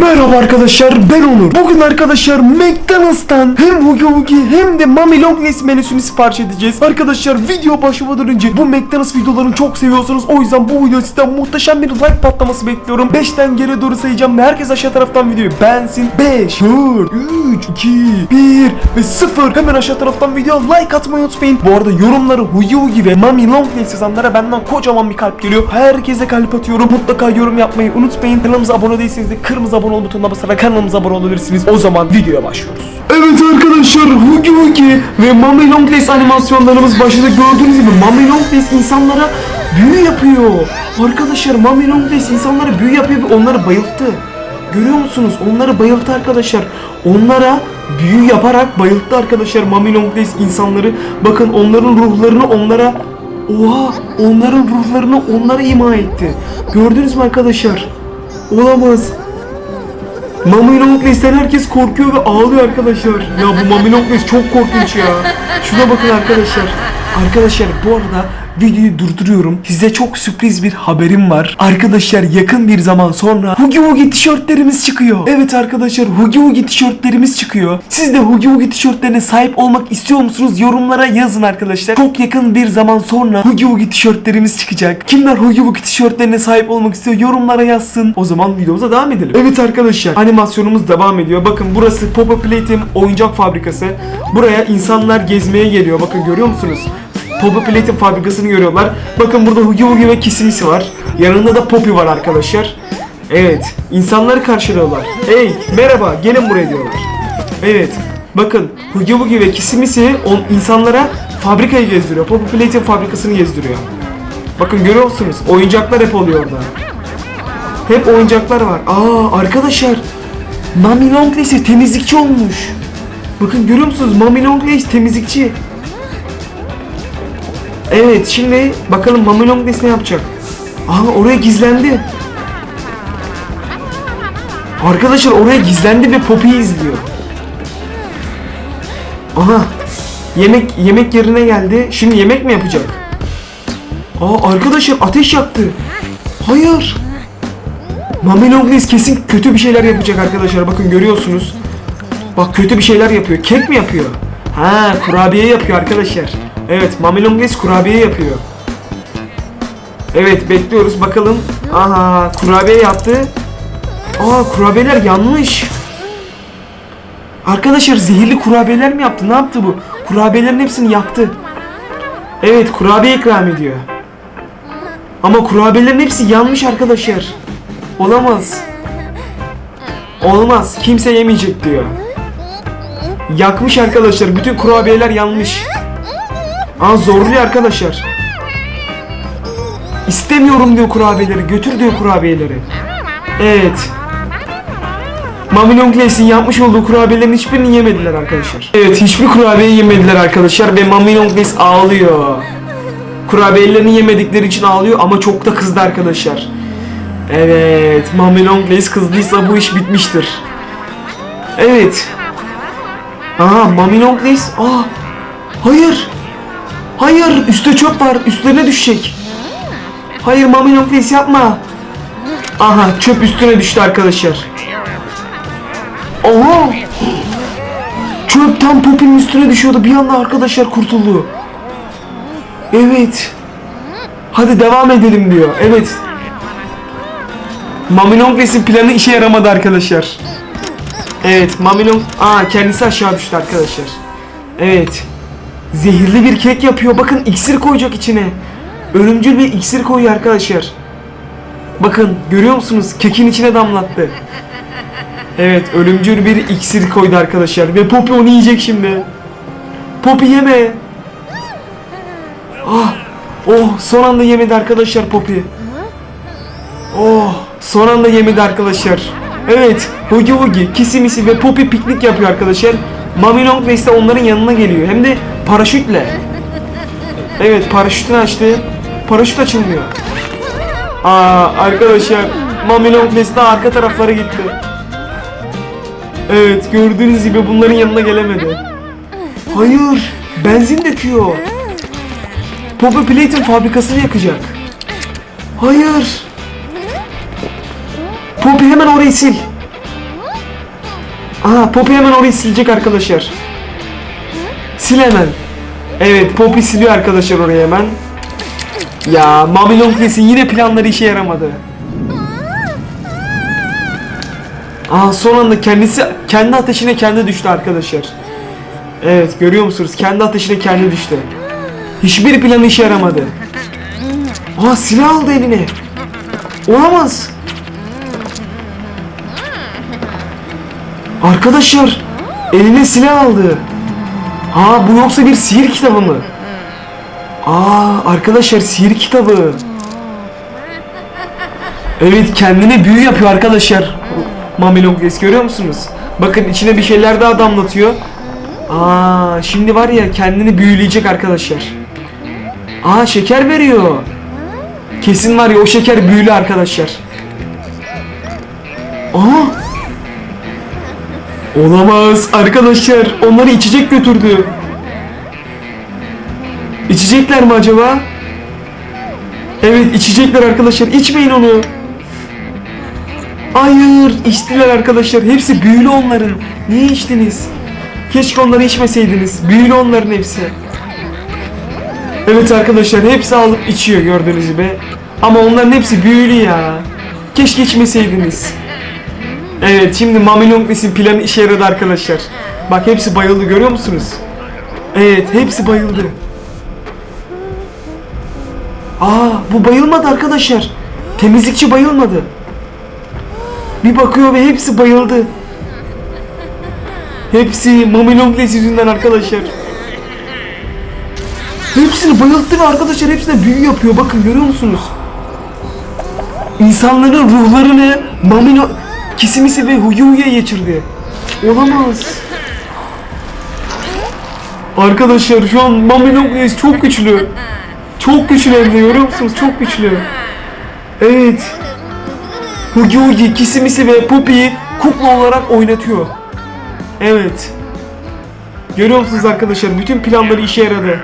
Merhaba arkadaşlar ben Onur. Bugün arkadaşlar McDonald's'tan hem Hugi Hugi hem de Mami Longness menüsünü sipariş edeceğiz. Arkadaşlar video başlamadan önce bu McDonald's videolarını çok seviyorsunuz. O yüzden bu video sizden muhteşem bir like patlaması bekliyorum. 5'ten geri doğru sayacağım ve herkes aşağı taraftan videoyu beğensin. 5, 4, 3, 2, 1 ve 0. Hemen aşağı taraftan video like atmayı unutmayın. Bu arada yorumları Hugi Hugi ve Mami Longness yazanlara benden kocaman bir kalp geliyor. Herkese kalp atıyorum. Mutlaka yorum yapmayı unutmayın. Kanalımıza abone değilseniz de kırmızı abone ol butonuna basarak kanalımıza abone olabilirsiniz. O zaman videoya başlıyoruz. Evet arkadaşlar Hugi Hugi ve Mami Longless animasyonlarımız başladı. Gördüğünüz gibi Mami Longless insanlara büyü yapıyor. Arkadaşlar Mami Longless insanlara büyü yapıyor ve onları bayılttı. Görüyor musunuz? Onları bayılttı arkadaşlar. Onlara büyü yaparak bayılttı arkadaşlar Mami Longless insanları. Bakın onların ruhlarını onlara Oha! Onların ruhlarını onlara ima etti. Gördünüz mü arkadaşlar? Olamaz. Mami Longless'ten herkes korkuyor ve ağlıyor arkadaşlar. Ya bu Mami Longless çok korkunç ya. Şuna bakın arkadaşlar. Arkadaşlar bu arada videoyu durduruyorum. Size çok sürpriz bir haberim var. Arkadaşlar yakın bir zaman sonra Hugi Hugi tişörtlerimiz çıkıyor. Evet arkadaşlar Hugi Hugi tişörtlerimiz çıkıyor. Siz de Hugi Hugi tişörtlerine sahip olmak istiyor musunuz? Yorumlara yazın arkadaşlar. Çok yakın bir zaman sonra Hugi Hugi tişörtlerimiz çıkacak. Kimler Hugi Hugi tişörtlerine sahip olmak istiyor? Yorumlara yazsın. O zaman videomuza devam edelim. Evet arkadaşlar animasyonumuz devam ediyor. Bakın burası Popo Plate'in oyuncak fabrikası. Buraya insanlar gezmeye geliyor. Bakın görüyor musunuz? Poppy Plate'in fabrikasını görüyorlar. Bakın burada Hugi Hugi ve Kisimisi var. Yanında da Poppy var arkadaşlar. Evet, insanları karşılıyorlar. Hey, merhaba, gelin buraya diyorlar. Evet, bakın Hugi Hugi ve Kisimisi on insanlara fabrikayı gezdiriyor. Poppy Plate'in fabrikasını gezdiriyor. Bakın görüyor musunuz? Oyuncaklar hep oluyor orada. Hep oyuncaklar var. Aa arkadaşlar, Mami Longless temizlikçi olmuş. Bakın görüyor musunuz? Mami Longless temizlikçi. Evet şimdi bakalım Mami Longless ne yapacak? Aha oraya gizlendi. Arkadaşlar oraya gizlendi ve Poppy'yi izliyor. Aha yemek yemek yerine geldi. Şimdi yemek mi yapacak? Aa arkadaşlar ateş yaktı. Hayır. Mami Longless kesin kötü bir şeyler yapacak arkadaşlar. Bakın görüyorsunuz. Bak kötü bir şeyler yapıyor. Kek mi yapıyor? Ha kurabiye yapıyor arkadaşlar. Evet Mami Longless kurabiye yapıyor. Evet bekliyoruz bakalım. Aha kurabiye yaptı. Aa kurabiyeler yanmış. Arkadaşlar zehirli kurabiyeler mi yaptı? Ne yaptı bu? Kurabiyelerin hepsini yaktı. Evet kurabiye ikram ediyor. Ama kurabiyelerin hepsi yanmış arkadaşlar. Olamaz. Olmaz. Kimse yemeyecek diyor. Yakmış arkadaşlar. Bütün kurabiyeler yanmış. Aa zorluyor arkadaşlar. İstemiyorum diyor kurabiyeleri. Götür diyor kurabiyeleri. Evet. Mami Longless'in yapmış olduğu kurabiyelerin hiçbirini yemediler arkadaşlar. Evet hiçbir kurabiye yemediler arkadaşlar ve Mami Longless ağlıyor. Kurabiyelerini yemedikleri için ağlıyor ama çok da kızdı arkadaşlar. Evet Mami Longless kızdıysa bu iş bitmiştir. Evet. Aha Mami Longless. Aa. Hayır. Hayır üstte çöp var üstlerine düşecek. Hayır Mami Longless yapma. Aha çöp üstüne düştü arkadaşlar. Oha. Çöp tam Poppy'nin üstüne düşüyordu bir anda arkadaşlar kurtuldu. Evet. Hadi devam edelim diyor. Evet. Mami Longless'in planı işe yaramadı arkadaşlar. Evet Mami. Aa kendisi aşağı düştü arkadaşlar. Evet. Zehirli bir kek yapıyor. Bakın iksir koyacak içine. Ölümcül bir iksir koyuyor arkadaşlar. Bakın görüyor musunuz? Kekin içine damlattı. Evet ölümcül bir iksir koydu arkadaşlar. Ve Poppy onu yiyecek şimdi. Poppy yeme. Ah. Oh son anda yemedi arkadaşlar Poppy. Oh son anda yemedi arkadaşlar. Evet Hugi Hugi, Kisimisi ve Poppy piknik yapıyor arkadaşlar. Mami Longless de onların yanına geliyor. Hem de paraşütle. Evet paraşütünü açtı. Paraşüt açılmıyor. Aa arkadaşlar Mami Longless de arka taraflara gitti. Evet gördüğünüz gibi bunların yanına gelemedi. Hayır benzin döküyor. Poppy Plate'in fabrikasını yakacak. Hayır. Poppy hemen orayı sil. Aha Poppy hemen orayı silecek arkadaşlar. Sil hemen. Evet Poppy siliyor arkadaşlar orayı hemen. Ya Mami Longlegs'in yine planları işe yaramadı. Aa son anda kendisi kendi ateşine kendi düştü arkadaşlar. Evet görüyor musunuz? Kendi ateşine kendi düştü. Hiçbir planı işe yaramadı. Aa silah aldı eline. Olamaz. Arkadaşlar eline silah aldı. Ha bu yoksa bir sihir kitabı mı? Aa arkadaşlar sihir kitabı. Evet kendine büyü yapıyor arkadaşlar. Mami Longlegs görüyor musunuz? Bakın içine bir şeyler daha damlatıyor. Aa şimdi var ya kendini büyüleyecek arkadaşlar. Aa şeker veriyor. Kesin var ya o şeker büyülü arkadaşlar. Aa Olamaz arkadaşlar onları içecek götürdü. İçecekler mi acaba? Evet içecekler arkadaşlar içmeyin onu. Hayır içtiler arkadaşlar hepsi büyülü onların. Niye içtiniz? Keşke onları içmeseydiniz. Büyülü onların hepsi. Evet arkadaşlar hepsi alıp içiyor gördüğünüz gibi. Ama onların hepsi büyülü ya. Keşke içmeseydiniz. Evet şimdi Mami Longlegs'in planı işe yaradı arkadaşlar. Bak hepsi bayıldı görüyor musunuz? Evet hepsi bayıldı. Aa bu bayılmadı arkadaşlar. Temizlikçi bayılmadı. Bir bakıyor ve hepsi bayıldı. Hepsi Mami Longlegs yüzünden arkadaşlar. Hepsini bayılttı ve arkadaşlar hepsine büyü yapıyor. Bakın görüyor musunuz? İnsanların ruhlarını Mami Lo- Kisimisi ve Huyu Huyu'ya geçirdi. Olamaz. Arkadaşlar şu an Mami Longlegs çok güçlü. Çok güçlü hem de görüyor musunuz? Çok güçlü. Evet. Hugi Kisimisi ve Poppy'yi kukla olarak oynatıyor. Evet. Görüyor musunuz arkadaşlar? Bütün planları işe yaradı.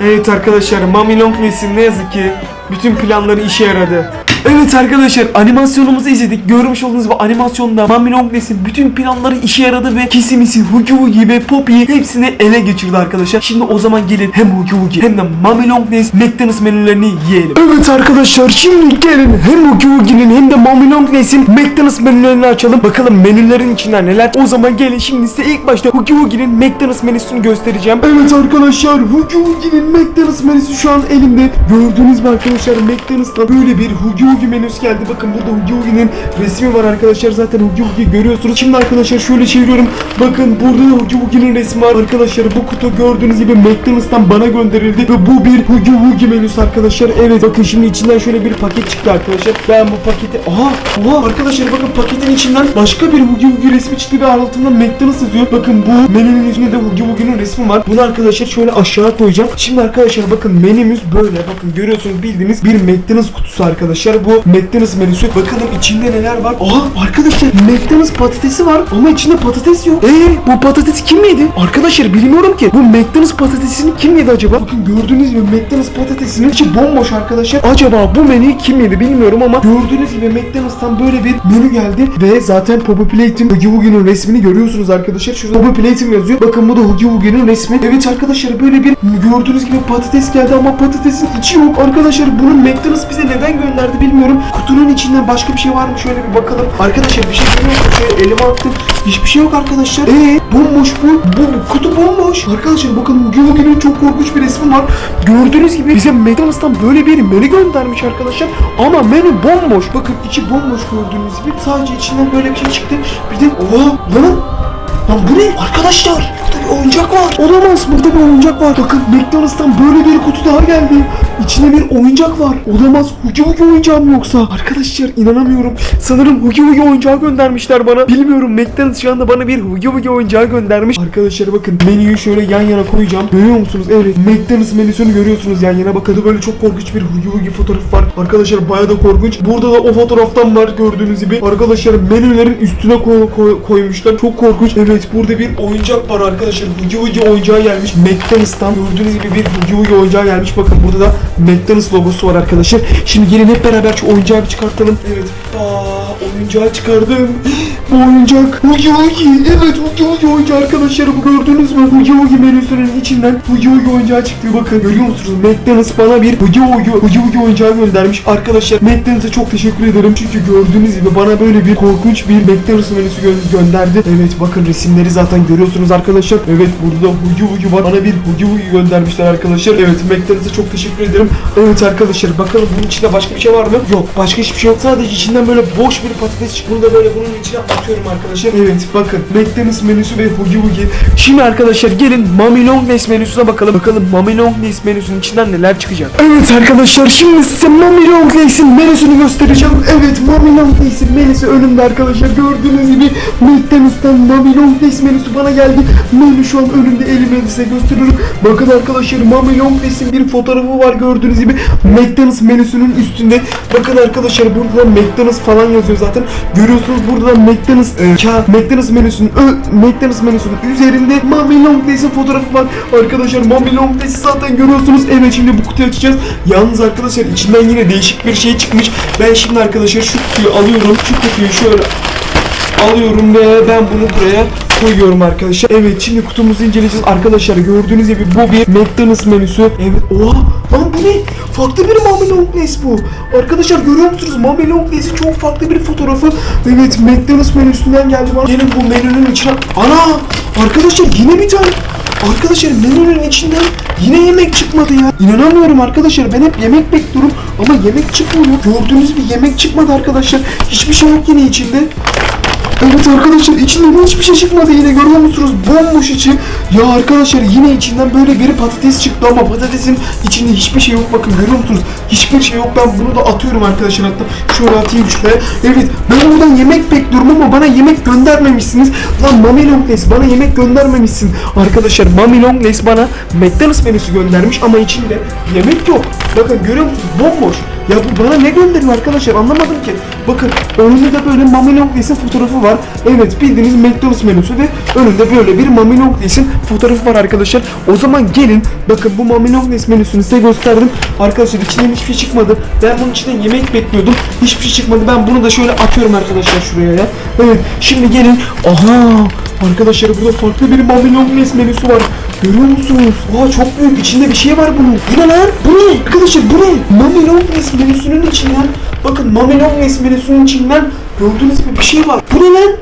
Evet arkadaşlar Mami Longlegs'in ne yazık ki bütün planları işe yaradı. Evet arkadaşlar animasyonumuzu izledik. Görmüş olduğunuz bu animasyonda Mami Longlegs'in bütün planları işe yaradı ve Kisimisi, Hugi Hugi ve Poppy'yi hepsini ele geçirdi arkadaşlar. Şimdi o zaman gelin hem Hugi Hugi hem de Mami Longlegs McDonald's menülerini yiyelim. Evet arkadaşlar şimdi gelin hem Hugi Hugi'nin hem de Mami Longlegs'in McDonald's menülerini açalım. Bakalım menülerin içinden neler. O zaman gelin şimdi size ilk başta Hugi Hugi'nin McDonald's menüsünü göstereceğim. Evet arkadaşlar Hugi Hugi'nin McDonald's menüsü şu an elimde. Gördünüz mü arkadaşlar McDonald's'ta böyle bir Hugi Hugi menüsü geldi. Bakın burada Hugi Hugi'nin resmi var arkadaşlar. Zaten Hugi Hugi görüyorsunuz. Şimdi arkadaşlar şöyle çeviriyorum. Bakın burada da Hugi resmi var. Arkadaşlar bu kutu gördüğünüz gibi McDonald's'tan bana gönderildi. Ve bu bir Hugi Hugi menüsü arkadaşlar. Evet bakın şimdi içinden şöyle bir paket çıktı arkadaşlar. Ben bu paketi... Aha! Aha! Arkadaşlar bakın paketin içinden başka bir Hugi Hugi resmi çıktı ve altında McDonald's yazıyor. Bakın bu menünün üstünde de Hugi Hugi'nin resmi var. Bunu arkadaşlar şöyle aşağı koyacağım. Şimdi arkadaşlar bakın menümüz böyle. Bakın görüyorsunuz bildiğiniz bir McDonald's kutusu arkadaşlar. Bu McDonald's menüsü. Bakalım içinde neler var. Aha arkadaşlar McDonald's patatesi var ama içinde patates yok. Eee bu patates kim yedi? Arkadaşlar bilmiyorum ki. Bu McDonald's patatesini kim yedi acaba? Bakın gördüğünüz gibi McDonald's patatesinin içi bomboş arkadaşlar. Acaba bu menüyü kim yedi bilmiyorum ama gördüğünüz gibi McDonald's'tan böyle bir menü geldi ve zaten Poppy Plate'in Hugi Wugi'nin resmini görüyorsunuz arkadaşlar. Şurada Poppy Plate'in yazıyor. Bakın bu da Hugi Wugi'nin resmi. Evet arkadaşlar böyle bir gördüğünüz gibi patates geldi ama patatesin içi yok. Arkadaşlar bunun McDonald's bize neden gönderdi bilmiyorum. Kutunun içinden başka bir şey var mı şöyle bir bakalım. Arkadaşlar bir şey görüyor musunuz? Elime attım. Hiçbir şey yok arkadaşlar. Eee bomboş bu. Bu kutu bomboş. Arkadaşlar bakın Hugi Wugi'nin çok korkunç bir resmi var. Gördüğünüz gibi bize McDonald's'tan böyle bir menü göndermiş arkadaşlar. Ama menü bomboş. Bakın içi bomboş gördüğünüz gibi. Sadece içinden böyle bir şey çıktı. Bir de oha lan Lan bu ne? Arkadaşlar burada bir oyuncak var. Olamaz burada bir oyuncak var. Bakın McDonald's'tan böyle bir kutu daha geldi. İçinde bir oyuncak var. Olamaz Hugi Hugi oyuncağı mı yoksa? Arkadaşlar inanamıyorum. Sanırım Hugi Hugi oyuncağı göndermişler bana. Bilmiyorum McDonald's şu anda bana bir Hugi Hugi oyuncağı göndermiş. Arkadaşlar bakın menüyü şöyle yan yana koyacağım. Görüyor musunuz? Evet McDonald's menüsünü görüyorsunuz yan yana. Bakın böyle çok korkunç bir Hugi Hugi fotoğrafı var. Arkadaşlar bayağı da korkunç. Burada da o fotoğraftan var gördüğünüz gibi. Arkadaşlar menülerin üstüne koy- koy- koymuşlar. Çok korkunç. Evet burada bir oyuncak var arkadaşlar. Hugi Hugi oyuncağı gelmiş. McDonald's'tan gördüğünüz gibi bir Hugi Hugi oyuncağı gelmiş. Bakın burada da McDonald's logosu var arkadaşlar. Şimdi gelin hep beraber şu oyuncağı bir çıkartalım. Evet. Aa, oyuncağı çıkardım. Bu oyuncak Hugi Hugi. Evet Hugi Hugi oyuncağı arkadaşlar bu gördünüz mü? Hugi Hugi menüsünün içinden Hugi Hugi oyuncağı çıktı. Bakın görüyor musunuz? McDonald's bana bir Hugi Hugi Hugi Hugi oyuncağı göndermiş. Arkadaşlar McDonald's'a çok teşekkür ederim. Çünkü gördüğünüz gibi bana böyle bir korkunç bir McDonald's menüsü gö- gönderdi. Evet bakın resimleri zaten görüyorsunuz arkadaşlar. Evet burada Hugi Hugi var. Bana bir Hugi Hugi göndermişler arkadaşlar. Evet McDonald's'a çok teşekkür ederim. Evet arkadaşlar bakalım bunun içinde başka bir şey var mı? Yok başka hiçbir şey yok. Sadece içinden böyle boş bir patates çıktı. Bunu da böyle bunun içine atıyorum arkadaşlar. Evet bakın McDonald's menüsü ve Hugi Hugi. Şimdi arkadaşlar gelin Mami Longness menüsüne bakalım. Bakalım Mami Longness menüsünün içinden neler çıkacak. Evet arkadaşlar şimdi size Mami Longness'in menüsünü göstereceğim. Evet Mami Longness'in menüsü önümde arkadaşlar. Gördüğünüz gibi McDonald's'tan Mami Longness menüsü bana geldi. Menü şu an önümde elimde size gösteriyorum. Bakın arkadaşlar Mami Longness'in bir fotoğrafı var gördüğünüz gibi. McDonald's menüsünün üstünde. Bakın arkadaşlar burada McDonald's falan yazıyor zaten. Görüyorsunuz burada da McDonald's e, ka, McDonald's menüsünün ö, McDonald's menüsünün üzerinde Mami Longness'in fotoğrafı var. Arkadaşlar Mami Longness'i zaten görüyorsunuz. Evet şimdi bu kutuyu açacağız. Yalnız arkadaşlar içinden yine değişik bir şey çıkmış. Ben şimdi arkadaşlar şu kutuyu alıyorum. Şu kutuyu şöyle alıyorum ve ben bunu buraya koyuyorum arkadaşlar. Evet şimdi kutumuzu inceleyeceğiz arkadaşlar. Gördüğünüz gibi bu bir McDonald's menüsü. Evet. Oha! Ne? Farklı bir Mami Longness bu. Arkadaşlar görüyor musunuz? Mami Longness'in çok farklı bir fotoğrafı. Evet McDonald's menüsünden geldi. Gelin bu menünün içine. Ana! Arkadaşlar yine bir tane. Arkadaşlar menünün içinden yine yemek çıkmadı ya. İnanamıyorum arkadaşlar. Ben hep yemek bekliyorum ama yemek çıkmıyor. Gördüğünüz bir yemek çıkmadı arkadaşlar. Hiçbir şey yok yine içinde. Evet arkadaşlar içinden hiçbir şey çıkmadı yine görüyor musunuz? Bomboş içi. Ya arkadaşlar yine içinden böyle bir patates çıktı ama patatesin içinde hiçbir şey yok. Bakın görüyor musunuz? Hiçbir şey yok. Ben bunu da atıyorum arkadaşlar hatta. Şöyle atayım şuraya. Evet ben buradan yemek bekliyorum ama bana yemek göndermemişsiniz. Lan Mami Longness bana yemek göndermemişsin. Arkadaşlar Mami Longness bana McDonald's menüsü göndermiş ama içinde yemek yok. Bakın görüyor musunuz? Bomboş. Ya bu bana ne gönderiyor arkadaşlar anlamadım ki. Bakın önünde de böyle Mami Longness'in fotoğrafı var. Evet bildiğiniz McDonald's menüsü ve önünde böyle bir Mami Longness'in fotoğrafı var arkadaşlar. O zaman gelin bakın bu Mami Longness menüsünü size gösterdim. Arkadaşlar içinden hiçbir şey çıkmadı. Ben bunun içinden yemek bekliyordum. Hiçbir şey çıkmadı. Ben bunu da şöyle atıyorum arkadaşlar şuraya ya. Evet şimdi gelin. Aha Arkadaşlar burada farklı bir Mami Longness menüsü var. Görüyor musunuz? Aa çok büyük. İçinde bir şey var bunun. Bu ne lan? Bu ne? Arkadaşlar bu ne? Mami Longness menüsünün içinden. Bakın Mami Longness menüsünün içinden gördüğünüz gibi bir şey var. Bu ne lan?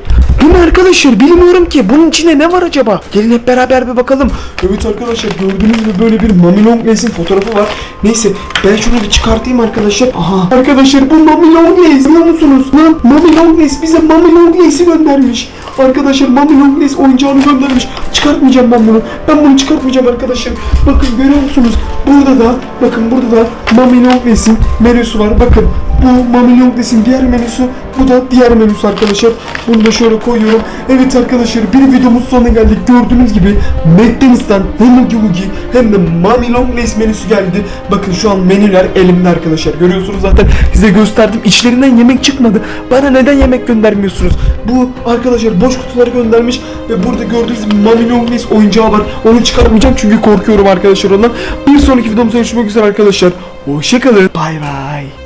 Bu ne arkadaşlar? Bilmiyorum ki. Bunun içinde ne var acaba? Gelin hep beraber bir bakalım. Evet arkadaşlar gördüğünüz gibi böyle bir Mami Longness'in fotoğrafı var. Neyse ben şunu bir çıkartayım arkadaşlar. Aha. Arkadaşlar bu Mami Longness. Biliyor musunuz? Lan Mami Longness bize Mami Longness'i göndermiş. Arkadaşlar Mami Longness oyuncağını göndermiş. Çıkartmayacağım ben bunu. Ben bunu çıkartmayacağım arkadaşlar. Bakın görüyor musunuz? Burada da bakın burada da Mami Longness'in menüsü var. Bakın bu Mami Longness'in diğer menüsü. Bu da diğer menüsü arkadaşlar. Bunu da şöyle koyuyorum. Evet arkadaşlar bir videomuz sonuna geldik. Gördüğünüz gibi McDonald's'tan hem Hugi hem de Mami Longness menüsü geldi. Bakın şu an menüler elimde arkadaşlar. Görüyorsunuz zaten size gösterdim. İçlerinden yemek çıkmadı. Bana neden yemek göndermiyorsunuz? Bu arkadaşlar boş kutuları göndermiş ve burada gördüğünüz gibi Mami Longness oyuncağı var. Onu çıkartmayacağım çünkü korkuyorum arkadaşlar ondan. Bir sonraki videomuzda görüşmek üzere arkadaşlar. Hoşçakalın. Bay bay.